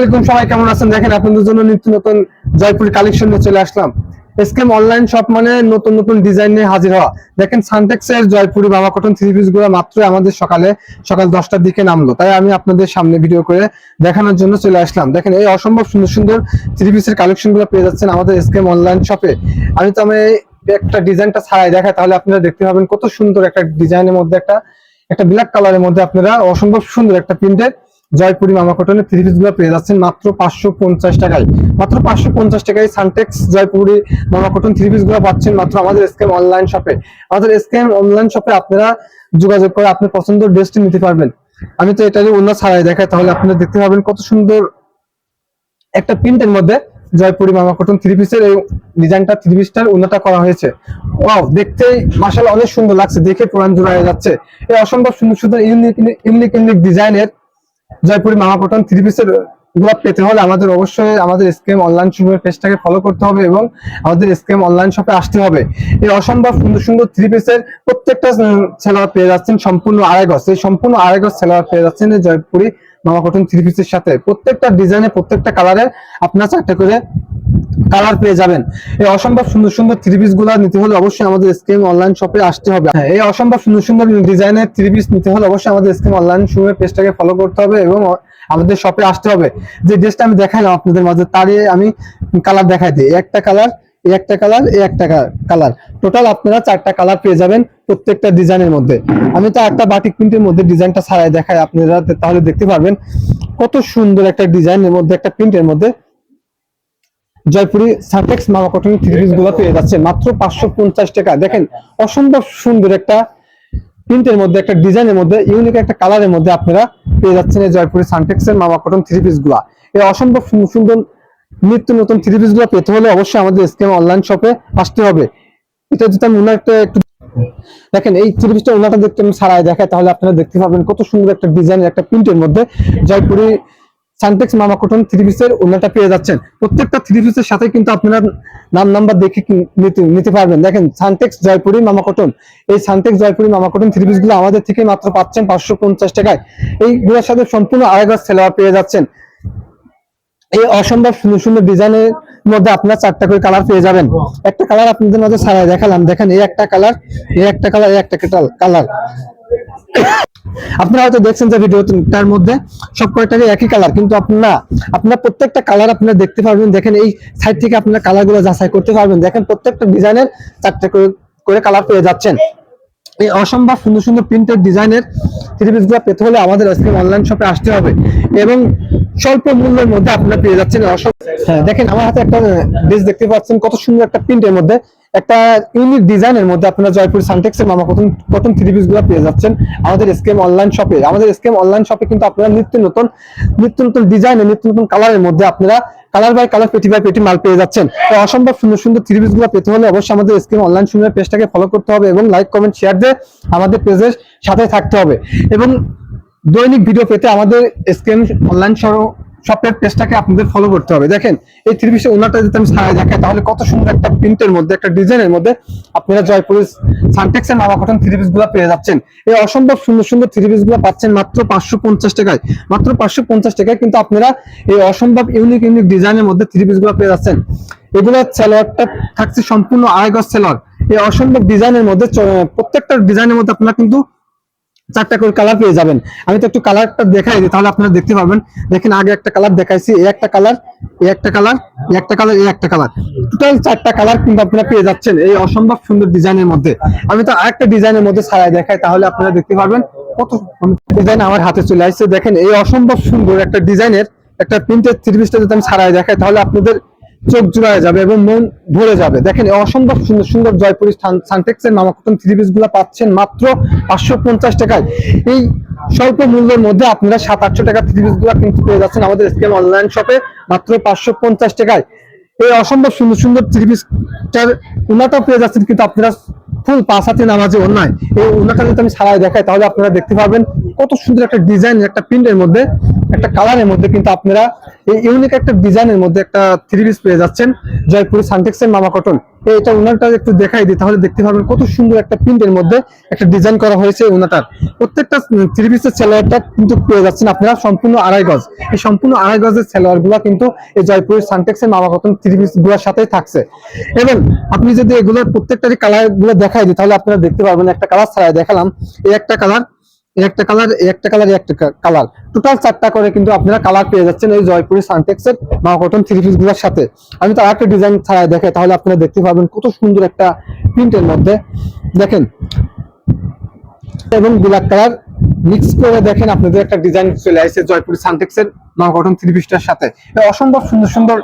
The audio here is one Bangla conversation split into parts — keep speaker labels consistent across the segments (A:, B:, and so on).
A: আলাইকুম, সবাই কেমন আছেন? দেখেন, আপনাদের জন্য নিত্য নতুন জয়পুরি কালেকশন নিয়ে চলে আসলাম। এসকেম অনলাইন শপ মানে নতুন নতুন ডিজাইন নিয়ে হাজির হওয়া। দেখেন সানটেক্স এর জয়পুরি বাবা কটন থ্রি পিসগুলো মাত্র আমাদের সকালে, সকাল দশটার দিকে নামলো। তাই আমি আপনাদের সামনে ভিডিও করে দেখানোর জন্য চলে আসলাম। দেখেন, এই অসম্ভব সুন্দর সুন্দর থ্রি পিসের কালেকশনগুলো পেয়ে যাচ্ছেন আমাদের এসকেম অনলাইন শপে আমি তো আমি একটা ডিজাইনটা ছাড়াই দেখাই, তাহলে আপনারা দেখতে পাবেন কত সুন্দর একটা ডিজাইনের মধ্যে একটা একটা ব্ল্যাক কালারের মধ্যে আপনারা অসম্ভব সুন্দর একটা প্রিন্টের জয়পুরি মামা কটনের থ্রি পিসগুলো পেয়ে যাচ্ছেন মাত্র পাঁচশো পঞ্চাশ টাকায়। মাত্র পাঁচশো পঞ্চাশ টাকায় সানটেক্স জয়পুরি মামা কটন থ্রি পিসগুলো পাচ্ছেন মাত্র আমাদের এসকেম অনলাইন শপে আমাদের এসকেম অনলাইন শপে আপনারা যোগাযোগ করে আপনার পছন্দের ড্রেসটি নিতে পারবেন। আমি তো এটারই অন্য ছাড়াই দেখাই, তাহলে আপনারা দেখতে পাবেন কত সুন্দর একটা প্রিন্টের মধ্যে জয়পুরি মামা কটন থ্রি পিসের এই ডিজাইনটা থ্রি পিসটার উন্নতা করা হয়েছে। ওয়াও দেখতে মাসাল্লাহ অনেক সুন্দর লাগছে, দেখে প্রাণ জোড়া যাচ্ছে। এই অসম্ভব সুন্দর সুন্দর ইউনিক ইউনিক ইউনিক ডিজাইনের জয়পুরি মামা কটন থ্রি পিসেরগুলো পেতে হলে আমাদের অবশ্যই আমাদের স্কেম অনলাইন শপের পেজটাকে ফলো করতে হবে এবং আমাদের স্কেম অনলাইন শপে আসতে হবে। এই অসম্ভব সুন্দর সুন্দর থ্রি পিসের প্রত্যেকটা সেলার পেয়ে যাচ্ছেন সম্পূর্ণ আড়াই গজ। এই সম্পূর্ণ আড়াই সেলার পেয়ে যাচ্ছেন জয়পুরি মামা কটন থ্রি পিসের সাথে। প্রত্যেকটা ডিজাইনে প্রত্যেকটা কালারে আপনার চারটে করে কালার পেয়ে যাবেন। এই অসম্ভব সুন্দর সুন্দর থ্রি পিসগুলা নিতে হলে অবশ্যই আমাদের স্কিম অনলাইন শপে আসতে হবে। হ্যাঁ এই অসম্ভব সুন্দর সুন্দর ডিজাইনের থ্রি পিস নিতে হলে অবশ্যই আমাদের স্কিম অনলাইন শপের পেজটাকে ফলো করতে হবে এবং আমাদের শপে আসতে হবে। যে ড্রেসটা আমি দেখাইলাম আপনাদের মাঝে, তারই আমি কালার দেখাই দিই। একটা কালার এই একটা কালার এই একটা কালার টোটাল আপনারা চারটা কালার পেয়ে যাবেন প্রত্যেকটা ডিজাইনের মধ্যে। আমি তো একটা বাটিক প্রিন্টের মধ্যে ডিজাইনটা ছাড়াই দেখাই আপনারা তাহলে দেখতে পারবেন কত সুন্দর একটা ডিজাইনের মধ্যে, একটা প্রিন্টের মধ্যে জয়পুরি সার্টেক্স মামা কটনগুলো পেয়ে যাচ্ছে মাত্র পাঁচশো পঞ্চাশ টাকা। দেখেন, অসম্ভব সুন্দর একটা প্রিন্টের মধ্যে, একটা ডিজাইনের মধ্যে, ইউনিক একটা কালারের মধ্যে আপনারা পেয়ে যাচ্ছেন এই জয়পুরি সানটেক্স মামা কটনগুলা। অসম্ভব সুন্দর নিত্য নতুন থ্রি পিসগুলো পেতে হলে অবশ্যই আমাদের স্কেম অনলাইন শপে আসতে হবে। এটা যদি আমি একটু দেখেন, এই থ্রি পিসটা দেখতে আমি ছাড়াই দেখাই, তাহলে আপনারা দেখতে পাবেন কত সুন্দর একটা ডিজাইনের একটা প্রিন্টের মধ্যে জয়পুরি সানটেক্স মামা কটন থ্রি পিসের ওনাটা পেয়ে যাচ্ছেন। প্রত্যেকটা থ্রি পিসের সাথে কিন্তু আপনারা নাম নাম্বার দেখে নিতে পারবেন। দেখেন সানটেক্স জয়পুরি মামা কটন এই সানটেক্স জয়পুরি মামা কটন থ্রি পিসগুলো আমাদের থেকে মাত্র পাচ্ছেন পাঁচশো পঞ্চাশ টাকায়। এইগুলোর সাথে সম্পূর্ণ আড়াই সেলোয়ার পেয়ে যাচ্ছেন। এই অসম্ভব সুন্দর সুন্দর ডিজাইনের মধ্যে আপনার চারটা করে কালার পেয়ে যাবেন। একটা কালার আপনাদের মধ্যে ছাড়াই দেখালাম। দেখেন, এই একটা কালার এই একটা কালার এই একটা কালার আপনারা হয়তো দেখছেন যে ভিডিওটার মধ্যে সব কয়টারই একই কালার কিন্তু আপনারা আপনারা প্রত্যেকটা কালার আপনারা দেখতে পারবেন। দেখেন এই সাইড থেকে আপনারা কালারগুলো যাচাই করতে পারবেন। দেখেন প্রত্যেকটা ডিজাইনের চারটে করে কালার পেয়ে যাচ্ছেন। এই অসম্ভব সুন্দর সুন্দর প্রিন্টেড ডিজাইনের থ্রি পিসগুলো পেতে হলে আমাদের আজকে অনলাইন শপে আসতে হবে এবং স্বল্প মূল্যের মধ্যে আপনারা পেয়ে যাচ্ছেন। অসম হ্যাঁ দেখেন আমার হাতে একটা ড্রেস দেখতে পাচ্ছেন। কত সুন্দর একটা প্রিন্টের মধ্যে একটা ইউনিক ডিজাইনের মধ্যে আপনারা জয়পুর সানটেক্স এর মামা কটন কটন থ্রি পিসগুলো পেয়ে যাচ্ছেন। আমাদের স্কেম অনলাইন শপে আমাদের স্কেম অনলাইন শপে কিন্তু আপনারা নিত্য নতুন নিত্য নতুন ডিজাইনের নিত্য নতুন কালারের মধ্যে আপনারা কালার বাই কালার পেটি বাই পেটি মাল পেয়ে যাচ্ছেন। তো অসম্ভব সুন্দর সুন্দর থ্রি পিসগুলো পেতে হলে অবশ্যই আমাদের স্ক্রিন অনলাইন শপের পেজটাকে ফলো করতে হবে এবং লাইক কমেন্ট শেয়ার দিয়ে আমাদের পেজের সাথে থাকতে হবে। এবং দৈনিক ভিডিও পেতে আমাদের স্ক্রিন অনলাইন শপের পেজটাকে আপনাদের ফলো করতে হবে। দেখেন, এই থ্রি পিসের ওনারটা যদি আমি ছাড়াই দেখাই, তাহলে কত সুন্দর একটা প্রিন্টের মধ্যে, একটা ডিজাইনের মধ্যে আপনারা জয়পুরের সানটেক্স এর মামা কটন থ্রি পিসগুলো পেয়ে যাচ্ছেন। এই অসম্ভব সুন্দর সুন্দর থ্রি পিসগুলো পাচ্ছেন মাত্র পাঁচশো পঞ্চাশ টাকায়। মাত্র পাঁচশো পঞ্চাশ টাকায় কিন্তু আপনারা এই অসম্ভব ইউনিক ইউনিক ডিজাইনের মধ্যে থ্রি পিসগুলো পেয়ে যাচ্ছেন। এগুলো সেলোয়ারটা থাকছে সম্পূর্ণ আড়াই গজ এই অসম্ভব ডিজাইনের মধ্যে প্রত্যেকটা ডিজাইনের মধ্যে আপনারা কিন্তু চারটা করে কালার পেয়ে যাবেন। আমি তো একটু কালারটা দেখাই তাহলে আপনারা দেখতে পারবেন। দেখেন আগে একটা কালার দেখাইছি এই একটা কালার এই একটা কালার এই একটা কালার এই একটা কালার টোটাল চারটা কালার কিন্তু আপনারা পেয়ে যাচ্ছেন এই অসম্ভব সুন্দর ডিজাইনের মধ্যে। আমি তো আরেকটা ডিজাইনের মধ্যে ছাড়াই দেখাই, তাহলে আপনারা দেখতে পারবেন কত ডিজাইন আমার হাতে চলে আসছে। দেখেন এই অসম্ভব সুন্দর একটা ডিজাইনের একটা প্রিন্টের থ্রি পিসটা যদি আমি ছাড়াই দেখাই, তাহলে আপনাদের চোখ জুড়ায় যাবে এবং মন ভরে যাবে। দেখেন অসম্ভব সুন্দর সুন্দর জয়পুরি সানটেক্স এর নামাকটন থ্রি পিসগুলো পাচ্ছেন মাত্র পাঁচশো পঞ্চাশ টাকায়। এই স্বল্প মূল্যের মধ্যে আপনারা সাত, আটশো টাকা থ্রি পিসগুলো কিন্তু পেয়ে যাচ্ছেন আমাদের স্কেল অনলাইন শপে মাত্র পাঁচশো পঞ্চাশ টাকায়। এই অসম্ভব সুন্দর সুন্দর থ্রি পিসটার উন্নতও পেয়ে যাচ্ছেন কিন্তু আপনারা ফুল পাঁচ হাতে নামাজে অন্যায়। এই উন্নতটা যদি আমি ছাড়াই দেখাই, তাহলে আপনারা দেখতে পাবেন কত সুন্দর একটা ডিজাইন একটা প্রিন্টের মধ্যে, একটা কালারের মধ্যে কিন্তু আপনারা এই ইউনিক একটা ডিজাইনের মধ্যে একটা থ্রি পিস পেয়ে যাচ্ছেন জয়পুরি সানটেক্সের মামা কটন এটা উনারটা একটু দেখাই দিই, তাহলে দেখতে পারবেন কত সুন্দর একটা প্রিন্টের মধ্যে একটা ডিজাইন করা হয়েছে ওনাটার প্রত্যেকটা থ্রি পিসের সেলোয়ারটা কিন্তু পেয়ে যাচ্ছেন আপনারা সম্পূর্ণ আড়াই গজ। এই সম্পূর্ণ আড়াই গজের সেলোয়ারগুলা কিন্তু এই জয়পুরের সানটেক্সের মামা কটন থ্রি পিসগুলোর সাথেই থাকছে। এবং আপনি যদি এগুলোর প্রত্যেকটারই কালারগুলো দেখাই দিই, তাহলে আপনারা দেখতে পারবেন একটা কালার ছাড়া দেখালাম। এই একটা কালার একটা কালার একটা কালার একটা কালার টোটাল চারটা করে কিন্তু আপনারা কালার পেয়ে যাচ্ছেন এই জয়পুরি সানটেক্সের মামা কটন থ্রি পিসগুলোর সাথে। আমি তো আরেকটা ডিজাইন ছাড়াই দেখে তাহলে আপনারা দেখতে পাবেন কত সুন্দর একটা প্রিন্টের মধ্যে। দেখেন। এবং ব্ল্যাক কালার মিক্স করে দেখেন আপনাদের একটা ডিজাইন চলে আসছে জয়পুরি সানটেক্সের মামা কটন থ্রি পিসটার সাথে। অসম্ভব সুন্দর সুন্দর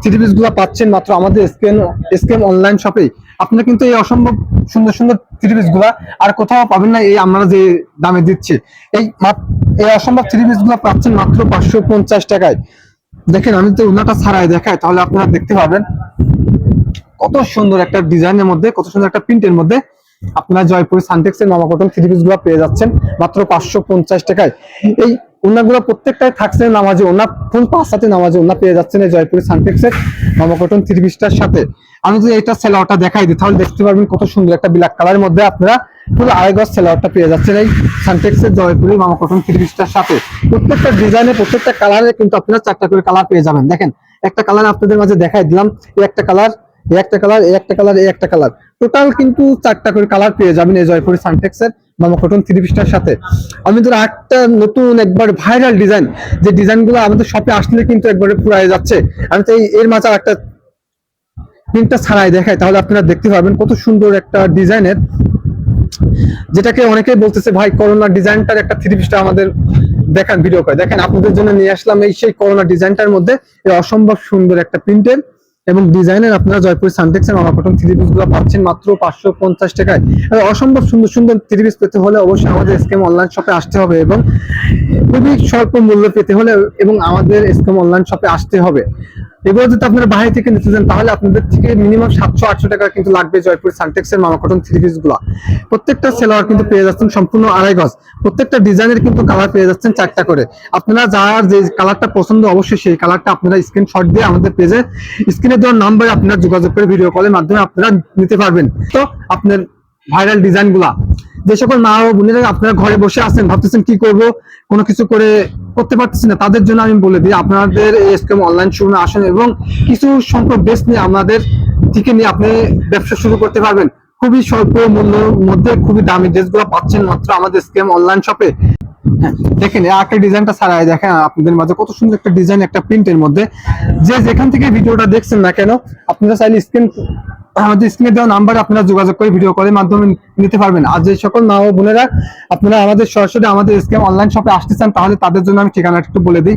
A: থ্রি পিসগুলো পাচ্ছেন মাত্র আমাদের এসকেএম এসকেএম অনলাইন শপেই আপনারা কিন্তু এই অসম্ভব সুন্দর সুন্দর থ্রি পিসগুলা আর কোথাও পাবেন না, এই আমরা যে দামে দিচ্ছি। এই এই অসম্ভব থ্রি পিসগুলা পাচ্ছেন মাত্র পাঁচশো পঞ্চাশ টাকায়। দেখেন, আমি তো উনাটা ছাড়াই দেখাই, তাহলে আপনারা দেখতে পাবেন কত সুন্দর একটা ডিজাইনের মধ্যে, কত সুন্দর একটা প্রিন্টের মধ্যে আপনারা জয়পুর সানটেক্স এর মামা কটন থ্রি পিসগুলো পেয়ে যাচ্ছেন মাত্র পাঁচশো পঞ্চাশ টাকায়। এই ওনাগুলো প্রত্যেকটাই থাকছে নামাজে ওনা ফুল পাঁচ সাথে নামাজে ওনা পেয়ে যাচ্ছেন এই জয়পুর সানটেক্স এর মামা কটন থ্রি পিসটার সাথে। আমি যদি এটা সেলাওয়ারটা দেখাই দিই, তাহলে দেখতে পারবেন কত সুন্দর একটা ব্ল্যাক কালারের মধ্যে আপনারা ফুল আড়াই গজ সেলাওয়ারটা পেয়ে যাচ্ছেন এই সানটেক্স এর জয়পুরি মামা কটন থ্রি পিসটার সাথে। প্রত্যেকটা ডিজাইনে প্রত্যেকটা কালারে কিন্তু আপনারা চারটা করে কালার পেয়ে যাবেন। দেখেন, একটা কালার আপনাদের মাঝে দেখাই দিলাম, এই একটা কালার এই একটা কালার এই একটা কালার এই একটা কালার টোটাল কিন্তু চারটা করে কালার পেয়ে যাবেন এই জয়পুরি সানটেক্স এর মামা কটন থ্রি পিসটার সাথে। আমি তো একটা নতুন একবার ভাইরাল ডিজাইন যে ডিজাইনগুলো আমাদের শপে আসলে কিন্তু একবারে পুরাই যাচ্ছে। আমি তো এর মাঝে একটা প্রিন্টটা ছাড়াই দেখাই, তাহলে আপনারা দেখতে পারবেন কত সুন্দর একটা ডিজাইনের যেটাকে অনেকেই বলতেছে, ভাই, করোনা ডিজাইনটার একটা থ্রি পিসটা আমাদের দেখান ভিডিও করে। দেখেন, আপনাদের জন্য নিয়ে আসলাম এই সেই করোনা ডিজাইনটার মধ্যে অসম্ভব সুন্দর একটা প্রিন্টের এবং ডিজাইনের আপনারা জয়পুর সানটেক্সের এর অনাকটন থ্রি পিসগুলো পাচ্ছেন মাত্র পাঁচশো পঞ্চাশ টাকায়। অসম্ভব সুন্দর সুন্দর থ্রি পিস পেতে হলে অবশ্যই আমাদের স্কেম অনলাইন শপে আসতে হবে এবং খুবই স্বল্প মূল্য পেতে হলে এবং আমাদের স্কেম অনলাইন শপে আসতে হবে। এগুলো যদি আপনারা বাইরে থেকে নিতে চান, তাহলে আপনাদের থেকে মিনিমাম সাতশো, আটশো টাকা কিন্তু লাগবে জয়পুর সানটেক্সের মামা কটন থ্রি পিসগুলা। প্রত্যেকটা সেলোয়ার কিন্তু পেয়ে যাচ্ছেন সম্পূর্ণ আড়াই গজ। প্রত্যেকটা ডিজাইনের কিন্তু কালার পেয়ে যাচ্ছেন চারটা করে। আপনারা যার যে কালারটা পছন্দ, অবশ্যই সেই কালারটা আপনারা স্ক্রিন স্ক্রিনশট দিয়ে আমাদের পেজে স্ক্রিনে দেওয়ার নাম্বারে আপনারা যোগাযোগ করে ভিডিও কলের মাধ্যমে আপনারা নিতে পারবেন। তো আপনার ভাইরাল ডিজাইনগুলা। যে সকল মা ও বোনেরা আপনারা ঘরে বসে আছেন, ভাবতেছেন কি করব, কোনো কিছু করে করতে পারতেছি না। তাদের জন্য আমি বলে দিই, আপনাদের এসকেম অনলাইন শোরুমে আসেন এবং কিছু সংখ্যক ড্রেস নিয়ে আমাদের থেকে নিয়ে আপনি ব্যবসা শুরু করতে পারবেন। খুবই স্বল্প মূল্যের মধ্যে খুবই দামি ড্রেসগুলো পাচ্ছেন মাত্র আমাদের স্কেম অনলাইন শপে দেখেন একটা ডিজাইনটা ছাড়াই দেখেন, আপনাদের মাঝে কত সুন্দর একটা ডিজাইন একটা প্রিন্টের মধ্যে। যে যেখান থেকে ভিডিওটা দেখছেন না কেন, আপনারা চাইলে স্ক্রিন আমাদের স্ক্রিনে দেওয়া নাম্বারে আপনারা যোগাযোগ করে ভিডিও কলের মাধ্যমে নিতে পারবেন। আর যে সকল মা ও বোনেরা, আপনারা আমাদের সরাসরি আমাদের স্ক্যাম অনলাইন শপে আসতে চান, তাহলে তাদের জন্য আমি ঠিকানাটা একটু বলে দিই।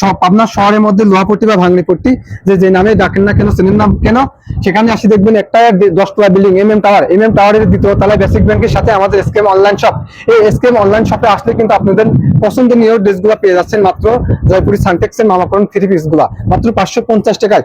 A: সব আপনার শহরের মধ্যে লোহাপট্টি বা ভাঙনিপট্টি যে যে নামে ডাকেন না কেন, চেনেন নাম কেন, সেখানে আসি দেখবেন একটা দশ তলা building M M tower M M টাওয়ারের দ্বিতীয় তলায় বেসিক ব্যাংকের সাথে আমাদের স্ক্যাম অনলাইন শপ এই স্ক্যাম অনলাইন শপে আসলে কিন্তু আপনাদের পছন্দনীয় ড্রেসগুলো পেয়ে যাচ্ছেন মাত্র জয়পুরি সানটেক্সের মামাকরণ থ্রি পিসগুলা, মাত্র পাঁচশো পঞ্চাশ টাকায়।